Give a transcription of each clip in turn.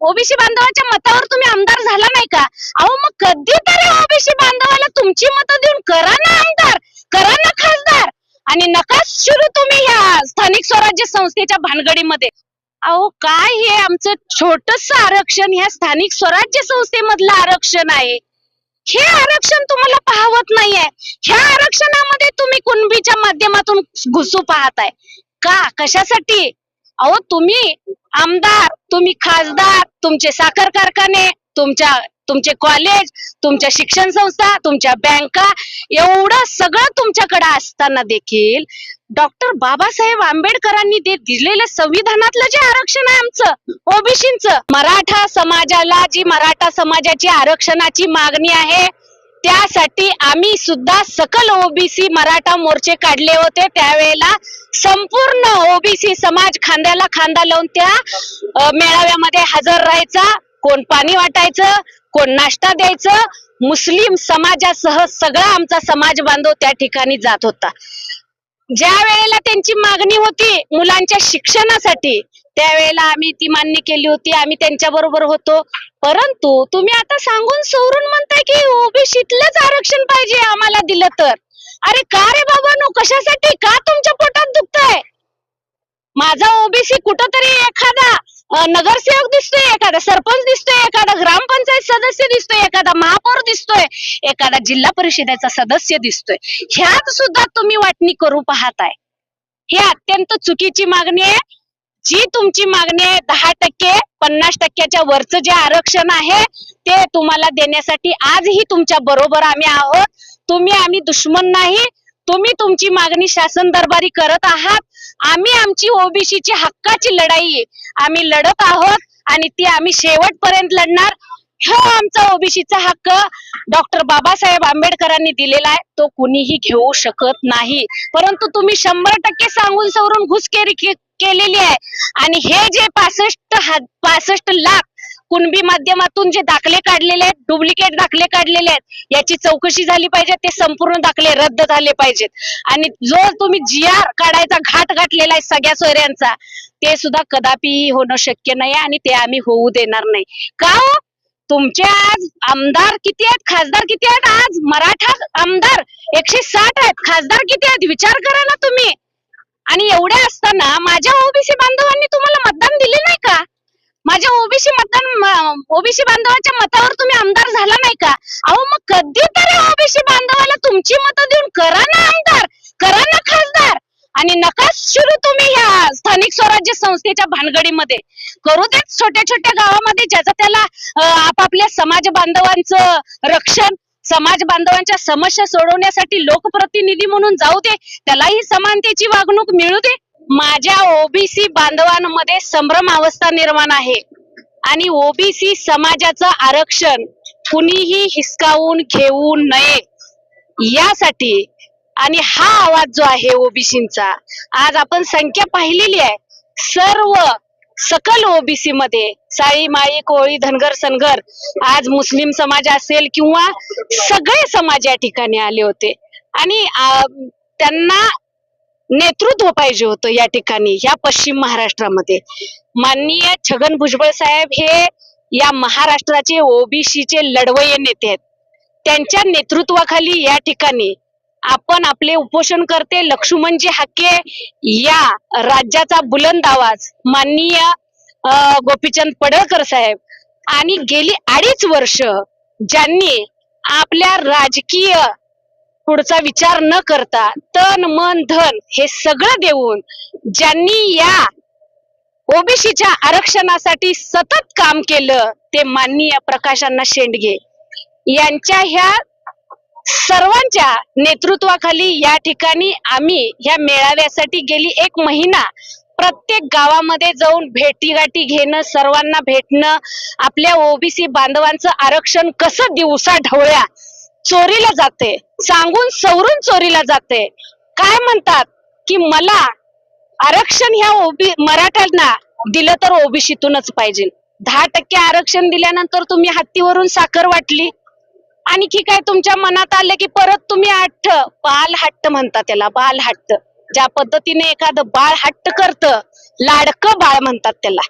OBC बांधवाच्या मतावर तुम्ही आमदार झाला नाही का? अहो मग कधीतरी ओबीसी बांधवाला तुमची मतं देऊन करा ना आमदार करा ना खासदार. आणि नका सुरू तुम्ही ह्या स्थानिक स्वराज्य संस्थेच्या भानगडीमध्ये. अहो काय हे आमचं छोटस आरक्षण ह्या स्थानिक स्वराज्य संस्थेमधलं आरक्षण आहे? हे आरक्षण तुम्हाला पाहवत नाहीये. ह्या आरक्षणामध्ये तुम्ही कुणबीच्या माध्यमातून घुसू पाहताय. का? कशासाठी? अहो तुम्ही आमदार तुम्ही खासदार तुमचे साखर कारखाने तुमच्या तुमचे कॉलेज तुमच्या शिक्षण संस्था तुमच्या बँका एवढं सगळं तुमच्याकडे असताना देखील डॉक्टर बाबासाहेब आंबेडकरांनी ते दिलेलं संविधानातलं जे आरक्षण आहे आमचं ओबीसीच मराठा समाजाला जी मराठा समाजाची आरक्षणाची मागणी आहे त्यासाठी आम्ही सुद्धा सकल ओबीसी मराठा मोर्चे काढले होते. त्यावेळेला संपूर्ण ओबीसी समाज खांद्याला खांदा लावून त्या मेळाव्यामध्ये हजर राहायचा. कोण पाणी वाटायचं कोण नाश्ता द्यायचं. मुस्लिम समाजासह सगळा आमचा समाज बांधव त्या ठिकाणी जात होता. ज्या वेळेला त्यांची मागणी होती मुलांच्या शिक्षणासाठी त्यावेळेला आम्ही ती मान्य केली होती आम्ही त्यांच्या बरोबर होतो. परंतु तुम्ही आता सांगून सोडून म्हणताय की ओबीसीतलंच आरक्षण पाहिजे आम्हाला दिलं तर. अरे का रे बाबा नो कशासाठी? का तुमच्या पोटात दुखतंय? माझा ओबीसी कुठंतरी एखादा नगरसेवक दिसतोय एखादा सरपंच दिसतोय एखादा ग्रामपंचायत सदस्य दिसतोय एखादा महापौर दिसतोय एखादा जिल्हा परिषदेचा सदस्य दिसतोय. ह्यात सुद्धा तुम्ही वाटणी करू पाहताय. ही अत्यंत चुकीची मागणी आहे. जी तुमची मागणी आहे दहा टक्के पन्नास टक्क्याच्या वरचं जे आरक्षण आहे ते तुम्हाला देण्यासाठी आजही तुमच्या बरोबर आम्ही आहोत. तुम्ही आम्ही दुश्मन नाही. तुम्ही तुमची मागणी शासन दरबारी करत आहात. आम्ही आमची ओबीसीची हक्काची लढाई आम्ही लढत आहोत आणि ती आम्ही शेवटपर्यंत लढणार. हा आमचा ओबीसीचा हक्क डॉक्टर बाबासाहेब आंबेडकरांनी दिलेला आहे. तो कुणीही घेऊ शकत नाही. परंतु तुम्ही शंभर टक्के सांगून सवरून घुसखेरी केलेली आहे. आणि हे जे पासष्ट पासष्ट लाख कुणबी माध्यमातून जे दाखले काढलेले आहेत डुप्लिकेट दाखले काढलेले आहेत याची चौकशी झाली पाहिजे ते संपूर्ण दाखले रद्द झाले पाहिजेत. आणि जो तुम्ही जी आर काढायचा घाट घातलेला आहे सगळ्या सोयऱ्यांचा ते सुद्धा कदापि होणं शक्य नाही आणि ते आम्ही होऊ देणार नाही. का हो? तुमचे आज आमदार किती आहेत? खासदार किती आहेत आज? मराठा आमदार एकशे साठ आहेत. खासदार किती आहेत? विचार करा ना तुम्ही. आणि एवढ्या असताना माझ्या ओबीसी बांधवांनी तुम्हाला मतदान दिले नाही का? माझ्या ओबीसी मतदान ओबीसी बांधवाच्या मतावर तुम्ही आमदार झाला नाही का? अहो मग कधीतरी ओबीसी बांधवाला तुमची मतं देऊन करा ना आमदार करा ना खासदार. आणि नका सुरू तुम्ही ह्या स्थानिक स्वराज्य संस्थेच्या भानगडीमध्ये. करू देत छोट्या छोट्या गावामध्ये ज्याचं त्याला आपापल्या समाज बांधवांचं रक्षण समाज बांधवांच्या समस्या सोडवण्यासाठी लोकप्रतिनिधी म्हणून जाऊ दे त्यालाही समानतेची वागणूक मिळू दे. माझ्या ओबीसी बांधवांमध्ये संभ्रम अवस्था निर्माण आहे. आणि ओबीसी समाजाचं आरक्षण कुणीही हिसकावून घेऊ नये. यासाठी आणि हा आवाज जो आहे ओबीसीचा आज आपण संख्या पाहिलेली आहे. सर्व सकल ओबीसी मध्ये साळी माळी कोळी धनगर सनगर आज मुस्लिम समाज असेल किंवा सगळे समाज या ठिकाणी आले होते. आणि त्यांना नेतृत्व पाहिजे होतं या ठिकाणी या पश्चिम महाराष्ट्रामध्ये. माननीय छगन भुजबळ साहेब हे या महाराष्ट्राचे ओबीसीचे लढवय्ये नेते आहेत. त्यांच्या नेतृत्वाखाली या ठिकाणी आपण आपले उपोषण करते. लक्ष्मणजी हाके या राज्याचा बुलंद आवाज. माननीय गोपीचंद पडळकर साहेब. आणि गेली अडीच वर्ष ज्यांनी आपल्या राजकीय पुढचा विचार न करता तन मन धन हे सगळं देऊन ज्यांनी या ओबीसीच्या आरक्षणासाठी सतत काम केलं ते माननीय प्रकाशांना शेंडगे. यांच्या ह्या सर्वांच्या नेतृत्वाखाली या ठिकाणी आम्ही ह्या मेळाव्यासाठी गेली एक महिना प्रत्येक गावामध्ये जाऊन भेटीगाठी घेणं सर्वांना भेटणं आपल्या ओबीसी बांधवांचं आरक्षण कसं दिवसा ढवळ्या चोरीला जाते सांगून सवरून चोरीला जाते. काय म्हणतात की मला आरक्षण ह्या ओबी मराठ्यांना दिलं तर ओबीसीतूनच पाहिजे. दहा टक्के आरक्षण दिल्यानंतर तुम्ही हत्तीवरून साखर वाटली आणखी काय तुमच्या मनात आलं की परत तुम्ही हट्ट? बाल हट्ट म्हणता त्याला बाल हट्ट. ज्या पद्धतीने एखादं बाळ हट्ट करत लाडकं बाळ म्हणतात त्याला.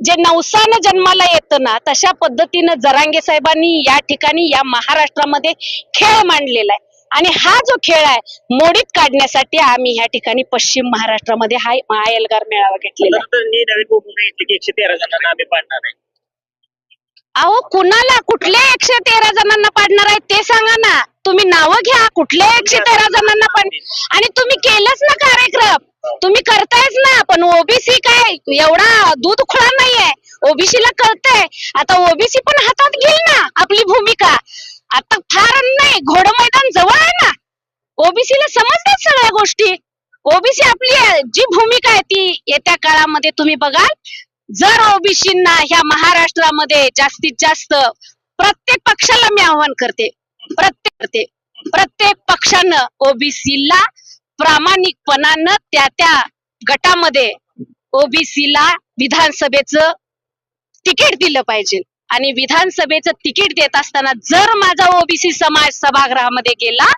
जे नवसानं जन्माला येतं ना तशा पद्धतीनं जरांगे साहेबांनी या ठिकाणी या महाराष्ट्रामध्ये खेळ मांडलेला आहे. आणि हा जो खेळ आहे मोडीत काढण्यासाठी आम्ही ह्या ठिकाणी पश्चिम महाराष्ट्रामध्ये हा महाएल्गार मेळावा घेतलेला अहो कुणाला कुठल्या एकशे तेरा जणांना पाडणार आहेत ते सांगा ना. तुम्ही नावं घ्या कुठल्या एकशे तेरा जणांना पाड आणि तुम्ही केलंच ना कार्यक्रम. तुम्ही करतायच ना पण ओबीसी काय? एवढा दूध खुळा नाहीये. ओबीसीला कळतंय. आता ओबीसी पण हातात घेईल ना आपली भूमिका. आता फार नाही घोड मैदान जवळ आहे ना. ओबीसीला समजतात सगळ्या गोष्टी. ओबीसी आपली जी भूमिका आहे ती येत्या काळामध्ये तुम्ही बघाल. जर ओबीसींना ह्या महाराष्ट्रामध्ये जास्तीत जास्त प्रत्येक पक्षाला मी आव्हान करते प्रत्येक करते प्रत्येक पक्षानं ओबीसीला प्रामाणिकपणानं त्या त्या गटामध्ये ओबीसीला विधानसभेचं तिकीट दिलं पाहिजे. आणि विधानसभेचं तिकीट देत असताना जर माझा ओबीसी समाज सभागृहामध्ये गेला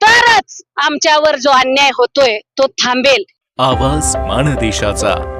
तरच आमच्यावर जो अन्याय होतोय तो थांबेल. आवाज मानदेशाचा.